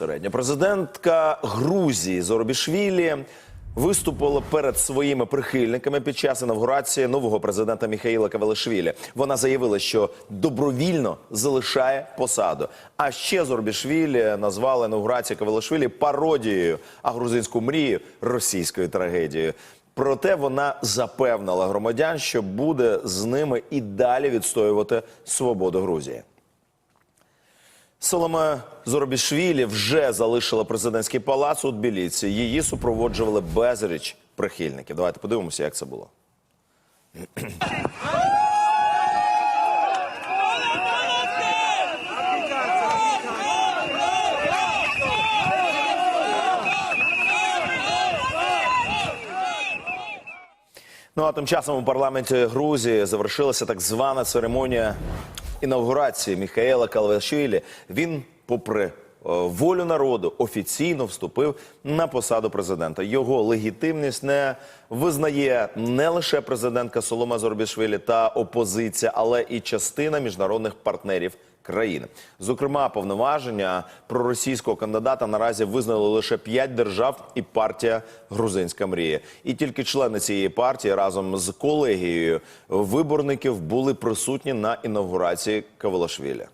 Середня президентка Грузії Зоробішвілі виступила перед своїми прихильниками під час інавгурації нового президента Міхаїла Кавелишвілі. Вона заявила, що добровільно залишає посаду. А ще Зоробішвілі назвали інавгурацію Кавелишвілі пародією, а грузинську мрію російською трагедією. Проте вона запевнила громадян, що буде з ними і далі відстоювати свободу Грузії. Соломе Зоробішвілі вже залишила президентський палац у Тбілісі. Її супроводжували безріч прихильників. Давайте подивимося, як це було. Ну а тим часом у парламенті Грузії завершилася так звана церемонія інавгурації Міхаела Калвашвілі. Він, попри волю народу, офіційно вступив на посаду президента. Його легітимність не визнає не лише президентка Солома Зорбішвілі та опозиція, але і частина міжнародних партнерів країни. Зокрема, повноваження проросійського кандидата наразі визнали лише п'ять держав і партія Грузинська мрія. І тільки члени цієї партії разом з колегією виборників були присутні на інавгурації Кавелашвілі.